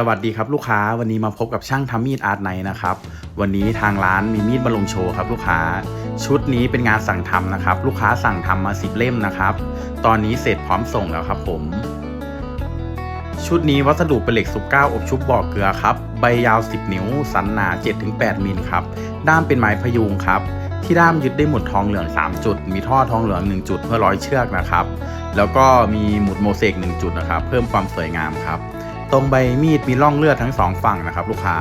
สวัสดีครับลูกค้าวันนี้มาพบกับช่างทำมีดอาร์ตไนนะครับ วันนี้ทางร้านมีมีดมาลงโชว์ครับลูกค้า ชุดนี้เป็นงานสั่งทำนะครับ ลูกค้าสั่งทำมาสิบเล่มนะครับ ตอนนี้เสร็จพร้อมส่งแล้วครับผม ชุดนี้วัสดุเป็นเหล็กสุกเก้าอบชุบบ่อเกลือครับ ใบยาว 10 นิ้ว สันหนา 7-8 มิลครับ ด้ามเป็นไม้พยุงครับ ที่ด้ามยึดได้หมุดทองเหลือง 3 จุด มีท่อทองเหลือง 1 จุดเพื่อร้อยเชือกนะครับ แล้วก็มีหมุดโมเสก1จุดนะครับ เพิ่มความสวยงามครับ ตรงใบมีดมีร่องเลือดทั้งสองฝั่งนะครับ ลูกค้า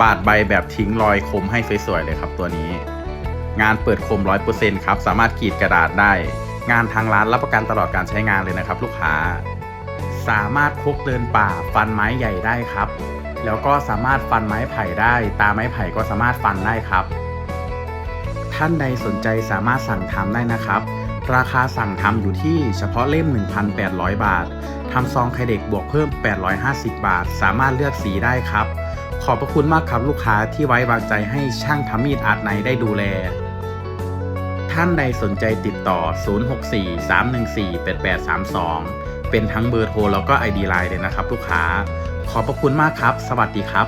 ปาดใบแบบทิ้งรอยคมให้สวยๆเลยครับตัวนี้ งานเปิดคม 100%ครับ สามารถกรีดกระดาษได้ งานทางร้านรับประกันตลอดการใช้งานเลยนะครับ ลูกค้า สามารถพกเดินป่าฟันไม้ใหญ่ได้ครับ แล้วก็สามารถฟันไม้ไผ่ได้ ตาไม้ไผ่ก็สามารถฟันได้ครับ ท่านใดสนใจสามารถสั่งทำได้นะครับ ราคาสั่งทำอยู่ที่เฉพาะเล่ม 1,800 บาททำซองไข่เด็กบวกเพิ่ม 850 บาท สามารถเลือกสีได้ครับ ขอบพระคุณมากครับลูกค้าที่ไว้วางใจให้ช่างทำมีดอาร์ตไนได้ดูแล ท่านใดสนใจติดต่อ 064-314-8832 เป็นทั้งเบอร์โทรแล้วก็ ID Line เลยนะครับลูกค้า ขอบพระคุณมากครับ สวัสดีครับ